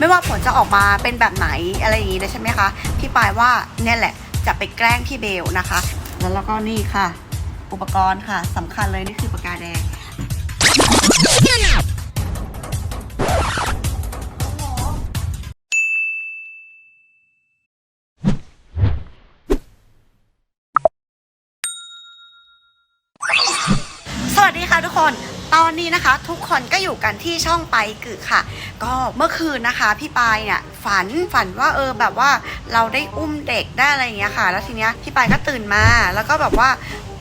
ไม่ว่าผลจะออกมาเป็นแบบไหนอะไรอย่างนี้นะใช่ไหมคะพี่ปายว่าเนี่ยแหละจะไปแกล้งพี่เบลนะคะ แล้วแล้วก็นี่ค่ะ อุปกรณ์ค่ะสำคัญเลยนี่คือปากกาแดงสวัสดีค่ะทุกคน ตอนนี้นะคะทุกคนก็อยู่กันที่ช่องไปกึกค่ะ ก็เมื่อคืนนะคะพี่ปายเนี่ยฝันฝันว่าเออแบบว่าเราได้อุ้มเด็กได้อะไรอย่างเงี้ยค่ะ แล้วทีเนี้ยพี่ปายก็ตื่นมาแล้วก็แบบว่า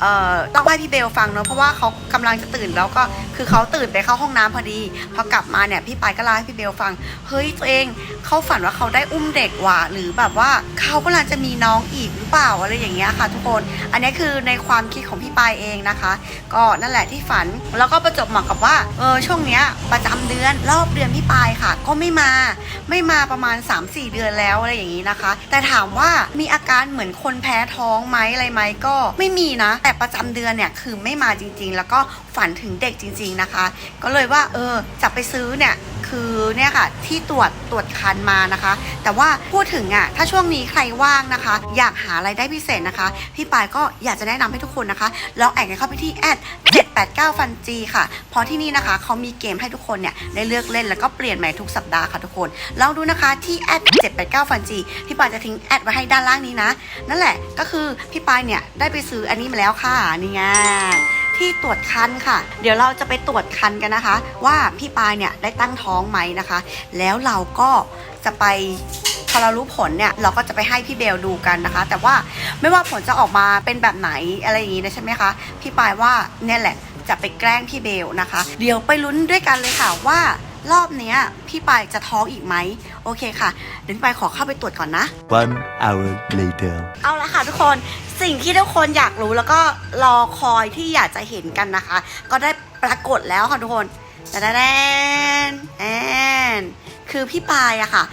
เอ่อต้องให้พี่เบลฟังเนอะเพราะว่าเขากำลังจะตื่นแล้วก็คือเขาตื่นไปเข้าห้องน้ำพอดี พอกลับมาเนี่ยพี่ปายก็เล่าให้พี่เบลฟัง เฮ้ยตัวเองเขาฝันว่าเขาได้อุ้มเด็กว่ะหรือแบบว่าเขากำลังจะมีน้องอีกหรือเปล่าอะไรอย่างเงี้ยค่ะ ทุกคน อันนี้คือในความคิดของพี่ปายเองนะคะ ก็นั่นแหละที่ฝันแล้วก็ประจบเหมาะกับว่าเออช่วงเนี้ยประจำเดือนรอบเดือนพี่ปายค่ะ ก็ไม่มาไม่มาประมาณ 3-4 เดือนแล้วอะไรอย่างนี้นะคะ แต่ถามว่ามีอาการเหมือนคนแพ้ท้องไหมอะไรไหมก็ไม่มีนะแต่แต่ประจำเดือนเนี่ยคือไม่มาจริง ๆ แล้วก็ฝันถึงเด็กจริง ๆนะคะ ก็เลยว่าเออจะไปซื้อเนี่ย คือเนี่ยค่ะที่ตรวจตรวจคันมานะคะ แต่ว่าพูดถึงอะถ้าช่วงนี้ใครว่างนะคะ อยากหาไรายได้พิเศษนะคะ พี่ปายก็อยากจะแนะนำให้ทุกคนนะคะลองแอดกันเข้าไปที่แอด789ฟันจีค่ะเพราะที่นี่นะคะเขามีเกมให้ทุกคนเนี่ยได้เลือกเล่นแล้วก็เปลี่ยนใหม่ทุกสัปดาห์ค่ะทุกคนลองดูนะคะที่แอด789ฟันจีพี่ปายจะทิ้งแอดไว้ให้ด้านล่างนี้นะ นั่นแหละก็คือพี่ปายเนี่ยได้ไปซื้ออันนี้มาแล้วค่ะนี่ไง ที่ตรวจคันค่ะ เดี๋ยวเราจะไปตรวจคันกันนะคะ ว่าพี่ปายเนี่ยได้ตั้งท้องไหมนะคะ แล้วเราก็จะไปพอเรารู้ผลเนี่ยเราก็จะไปให้พี่เบลดูกันนะคะ แต่ว่าไม่ว่าผลจะออกมาเป็นแบบไหนอะไรอย่างนี้นะใช่ไหมคะพี่ปายว่าเนี่ยแหละจะไปแกล้งพี่เบลนะคะ เดี๋ยวไปลุ้นด้วยกันเลยค่ะว่ารอบเนี้ยพี่ปายจะท้องอีกไหม อเคค่ะเดี๋ยวพี่ปายขอเข้าไปตรวจก่อนนะ One hour later. เอาละค่ะทุกคนสิ่งที่ทุกคนอยากรู้แล้วก็รอคอยที่อยากจะเห็นกันนะคะ ก็ได้ปรากฏแล้วค่ะทุกคนแต่แดนแอนคือพี่ปายอะค่ะ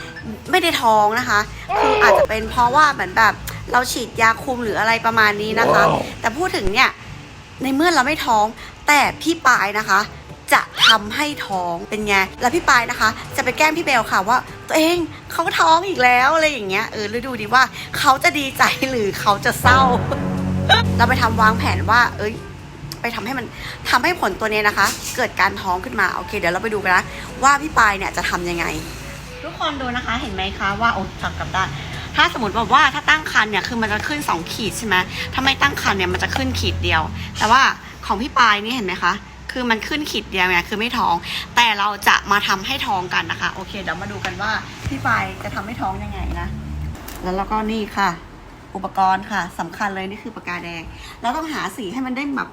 ไม่ได้ท้องนะคะ คืออาจจะเป็นเพราะว่าเหมือนแบบเราฉีดยาคุมหรืออะไรประมาณนี้นะคะ แต่พูดถึงเนี่ยในเมื่อเราไม่ท้องแต่พี่ปายนะคะ จะทำให้ท้องเป็นไง แล้วพี่ปายนะคะ จะไปแกล้งพี่เบลค่ะว่า ตัวเองเขาก็ท้องอีกแล้วอะไรอย่างเงี้ยเออแล้วดูดิว่าเขาจะดีใจหรือเขาจะเศร้า เราไปทำวางแผนว่า เอ้ยไปทำให้มันทำให้ผลตัวเนี้ยนะคะ เกิดการท้องขึ้นมาโอเค เดี๋ยวเราไปดูกันนะว่าพี่ปายเนี่ยจะทำยังไง ทุกคนดูนะคะเห็นไหมคะว่าโอ้จับกลับได้ถ้าสมมติแบบว่าถ้าตั้งคันเนี่ยคือมันจะขึ้นสองขีดใช่ไหมถ้าไม่ตั้งคันเนี่ยมันจะขึ้นขีดเดียว แต่ว่าของพี่ปายนี่เห็นไหมคะ คือมันขึ้นขีดเดียวไงคือไม่ท้อง แต่เราจะมาทำให้ท้องกันนะคะ โอเคเดี๋ยวมาดูกันว่าพี่ปายจะทำให้ท้องยังไงนะ แล้วเราก็นี่ค่ะ อุปกรณ์ค่ะสำคัญเลยนี่คือปากกาแดง เราต้องหาสีให้มันได้แบบ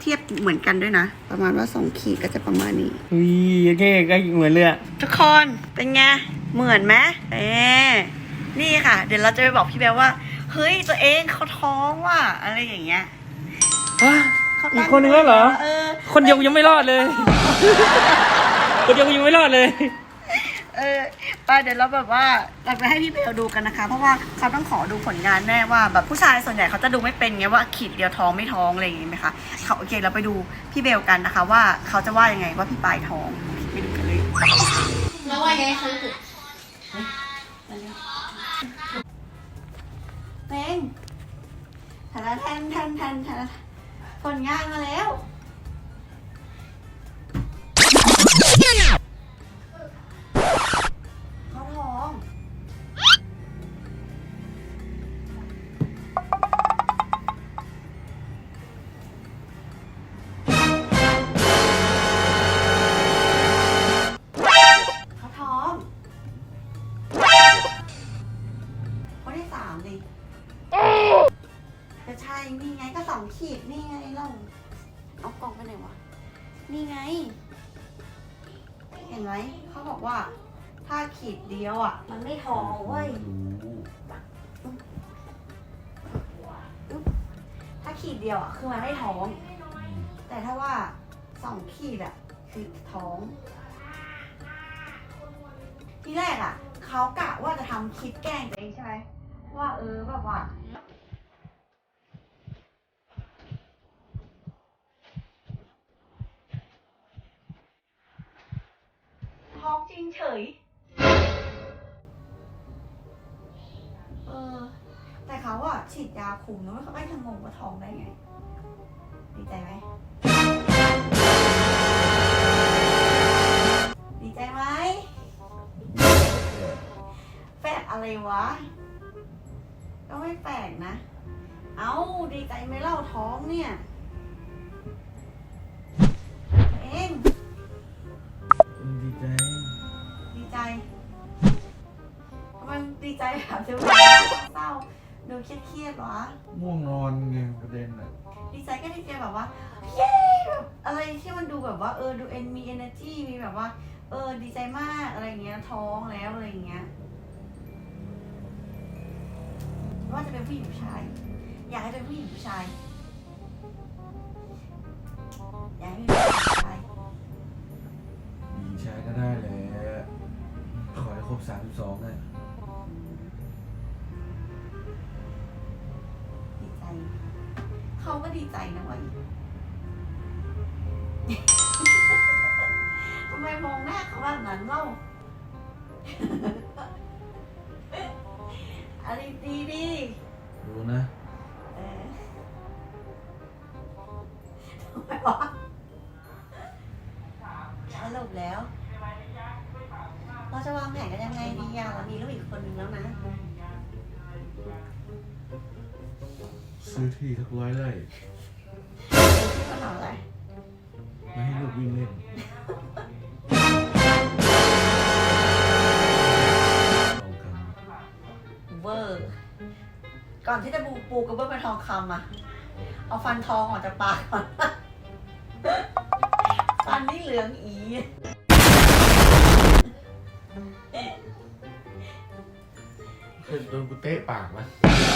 เทียบเหมือนกันด้วยนะ ประมาณว่าสองขีดก็จะประมาณนี้อุ้ยโอเคก็เหมือนเลยอะทุกคนเป็นไงเหมือนไหมเอ๊นี่ค่ะ เดี๋ยวเราจะไปบอกพี่แบลว่า เฮ้ยตัวเองเขาท้องว่ะอะไรอย่างเงี้ยอะ เขาอีตั้กคนนึงแล้วเหรอ เออ คนเดียวกูยังไม่รอดเลย คนเดียวกูยังไม่รอดเลย เออไปเดี๋ยวเราแบบว่าเราไปให้พี่เบลดูกันนะคะ เพราะว่าเขาต้องขอดูผลงานแน่ว่าแบบผู้ชายส่วนใหญ่เขาจะดูไม่เป็นไงว่าขีดเดียวท้องไม่ท้องอะไรอย่างงี้ไหมคะเขาโอเคเราไปดูพี่เบลกันนะคะ ว่าเขาจะว่ายังไงว่าพี่ปายท้องไปดูกันเลย แล้วว่าไงคือเป้งแทนแทนแทนแทนแทน ผลงานมาแล้วเขาท้องเขาท้องคนที่สามดิ จะใช่ นี่ไงก็สองขีด นี่ไงเราเอากล่องไปไหนวะ นี่ไง เห็นไหม เขาบอกว่า ถ้าขีดเดียวอะ มันไม่ท้องเว้ยอึ๊บถ้าขีดเดียวอะ คือมันไม่ท้อง แต่ถ้าว่าสองขีดอะ คือท้อง ที่แรกอะ เขากะว่าจะทำคลิปแกล้งตัวเองใช่ไหมว่าเออแบบว่า เขาอะฉีดยาคุมแล้วเขาไม่ทำงงว่าท้องได้ไง ดีใจไหม ดีใจไหมแปลกอะไรวะ ก็ไม่แปลกนะ เอ้า ดีใจไหมเล่าท้องเนี่ย เครียดๆวะง่วงนอนไงประเด็นอะดีใจก็ดีใจแบบว่าเย้แบบอะไรที่มันดูแบบว่าเออดูเอ็นมี energy มีแบบว่า เออดีใจมากอะไรเงี้ยท้องแล้วอะไรเงี้ยว่าจะเป็นผู้หญิงผู้ชาย อยากให้เป็นผู้หญิงผู้ชายอยากให้เป็นผู้หญิงผู้ชายหญิงชายก็ได้แหละขอให้ครบสามสิบสองเลย เขาก็ดีใจนะเว้ยทำไมมองหน้าเขาแบบนั้นเล่าอะไรดีดีรู้นะเออทำไมวะสรุปแล้ว เราจะวางแผนกันยังไงดีอะเรามีลูกอีกคนนึงแล้วนะ ซื้อที่สักร้อยไร่ที่มาทำอะไรไม่ให้ลูกวิ่งเล่นลองกันเวอร์ ก่อนที่จะปูปูกระเบื้องเป็นทองคำอะเอาฟันทองออกจากปากก่อน ฟันนี่เหลืองอี เคยโดนกูเตะปากมั้ยอะ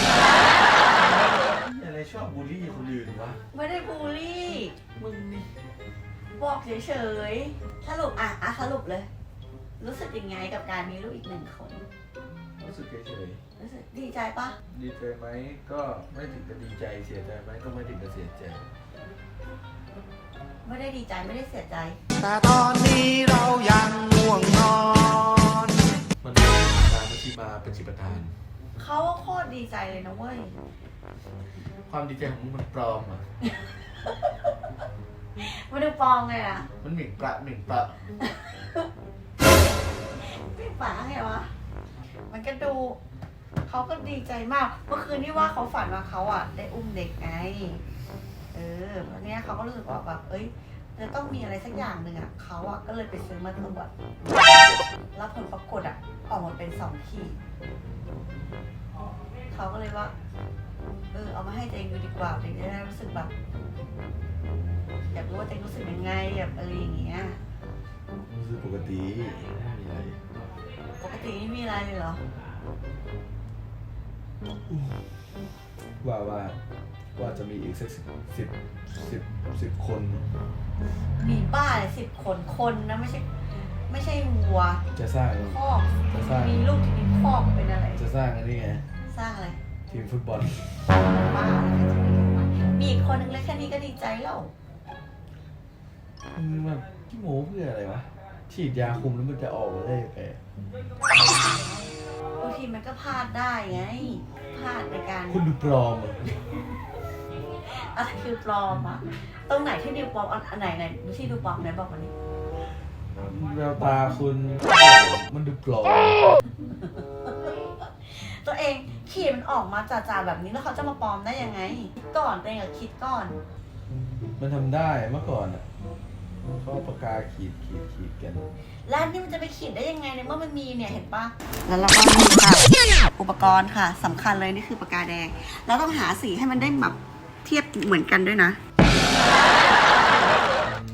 ไร ชอบบูลลี่คนอื่นวะ ไม่ได้บูลลี่ มึงนี่บอกเฉยๆ สรุปอะอะสรุปเลย รู้สึกยังไงกับการมีลูกอีกหนึ่งคน รู้สึกเฉยรู้สึกดีใจปะๆดีใจไหมก็ไม่ถึงกับดีใจเสียใจไหมก็ไม่ถึงกับเสียใจ ไม่ได้ดีใจไม่ได้เสียใจ แต่ตอนนี้เรายังง่วงนอน มันเป็นการมาที่มาเป็นสิประธาน เขาโคตรดีใจเลยนะเว้ย ความดีใจของมึงมันปลอมอะ มาดูปองไงอะมันหมิ่นประหมิ่นประ พี่ป๋าไงวะ มันก็ดู เขาก็ดีใจมาก เมื่อคืนนี่ว่าเขาฝันว่าเขาอะ ได้อุ้มเด็กไง เออแล้วเนี้ยเขาก็รู้สึกว่าแบบ เอ้ย จะต้องมีอะไรสักอย่างหนึ่งอะเขาอะก็เลยไปซื้อมาตรวจแล้วผลปรากฏอะออกมาเป็นสองขีดเขาก็เลยว่า เออเอามาให้เจงดูดีกว่าเจงจะได้รู้สึกแบบอยากรู้ว่าเจงรู้สึกยังไงแบบอะไรอย่างเงี้ยรู้สึกปกติไม่มีอะไรปกติไม่มีอะไรเลยเหรอ ว่าว่าว่าจะมีอีกสักสิบสิบสิบสิบคนมีบ้าเลยสิบคนคนนะไม่ใช่ ไม่ใช่วัวจะสร้าง คอกจะสร้าง มีลูกที่มีคอกเป็นอะไร จะสร้างอันนี้ไง สร้างอะไรทีมฟุตบอลบ้าอะไรกันจะมีทำไมมีอีกคนนึงเลยแค่นี้ก็ดีใจแล้วมึงแบบที่โม้เพื่ออะไรวะฉีดยาคุมแล้วมันจะออกมาได้ยังไง บางทีมันก็พลาดได้ไงพลาดในการคุณดูปลอมอะอะไรคือปลอมอะตรงไหนที่ดูปลอมอันอันไหนไหนดูที่ดูปลอมไหนบอกมาดิแววตาคุณมันดูปลอมตัวเองขีดมันออกมาจ่าๆแบบนี้แล้วเขาจะมาปลอมได้ยังไง ก่อนตัวเองอะคิดก่อน มันทำได้เมื่อก่อนอะเขาเอาปากกาขีดขีดขีดกัน แล้วอันนี่มันจะไปขีดได้ยังไงในเมื่อมันมีเนี่ยเห็นปะแล้วเราก็มีค่ะอุปกรณ์ค่ะสำคัญเลยนี่คือปากกาแดง เราต้องหาสีให้มันได้แบบเทียบเหมือนกันด้วยนะ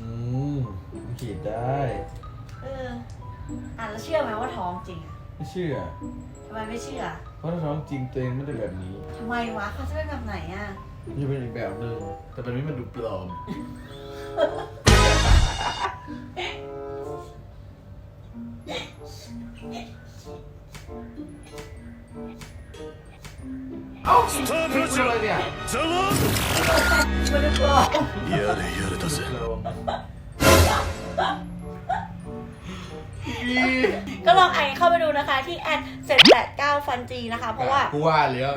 อืมมันขีดได้ เอออะแล้วเชื่อไหมว่าท้องจริงอะไม่เชื่อทำไมไม่เชื่อ เพราะถ้าท้องจริงตัวเองไม่ได้แบบนี้ทำไมวะเขาจะเป็นแบบไหนอะมันจะเป็นอีกแบบหนึ่งแต่แบบนี้มันดูปลอม เอ้าพูดอะไรเนี่ย ไม่ได้ปลอม やれやれだぜ ปลอม ก็ลองไอเข้าไปดูนะคะที่แอด789ฟันจีนะคะ เพราะว่า กูว่าแล้ว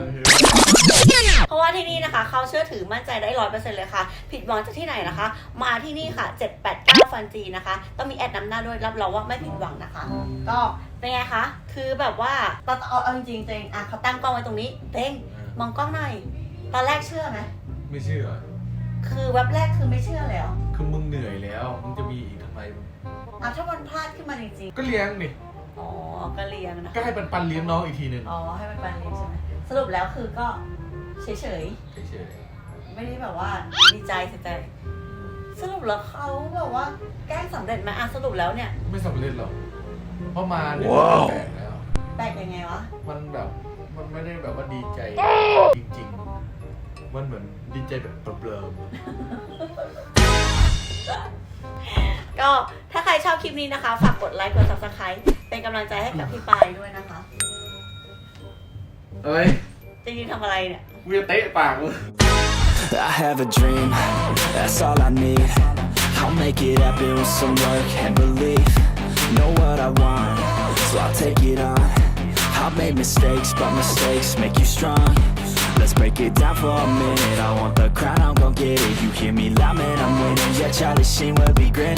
เพราะว่าที่นี่นะคะ เขาเชื่อถือมั่นใจได้ร้อยเปอร์เซ็นต์เลยค่ะ ผิดหวังจากที่ไหนนะคะ มาที่นี่ค่ะ 789ฟันจีนะคะ ต้องมีแอดนำหน้าด้วยรับรองว่าไม่ผิดหวังนะคะ ก็เป็นไงคะ คือแบบว่าตอนเอาเอาจริงๆเจงอ่ะเขาตั้งกล้องไว้ตรงนี้เต้ง มองกล้องหน่อย ตอนแรกเชื่อไหม ไม่เชื่อ คือแว็บแรกคือไม่เชื่อเลยเหรอคือมึงเหนื่อยแล้ว มึงจะมีอีกทำไมอะถ้ามันพลาดขึ้นมาจริงก็เลี้ยงนี่ ๆ อ๋อ ก็เลี้ยงนะก็ให้ปันปันเลี้ยงน้องอีกทีหนึ่งอ๋อ ให้มันปันเลี้ยงใช่ไหมสรุปแล้วคือก็เฉยเฉยๆ ไม่ได้แบบว่าดีใจเสียใจสรุปแล้วเขาแบบว่าแกล้งสำเร็จไหมอะสรุปแล้วเนี่ยๆไม่สำเร็จหรอก เพราะมาเนี่ยว้าว แปลกแล้ว แปลกยังไงวะ มันแบบ มันไม่ได้แบบว่าดีใจ จริงๆ มันเหมือนดีใจแบบเบลอก็ถ้าใครชอบคลิปนี้นะคะ ฝากกดไลค์กด subscribe เป็นกำลังใจให้กับพี่ปายด้วยนะคะ ๆเอ้ยจริงๆทำอะไรเนี่ย กูจะเตะปากมึง I have a dream, that's all I need. I'll make it happen with some work and belief. Know what I want, so I'll take it on. I've made mistakes, but mistakes make you strong. Let's break it down for a minute. I want the crown, I'm gon' get it. You hear me loud, man, I'm winning. Yeah, Charlie Sheen will be grinning.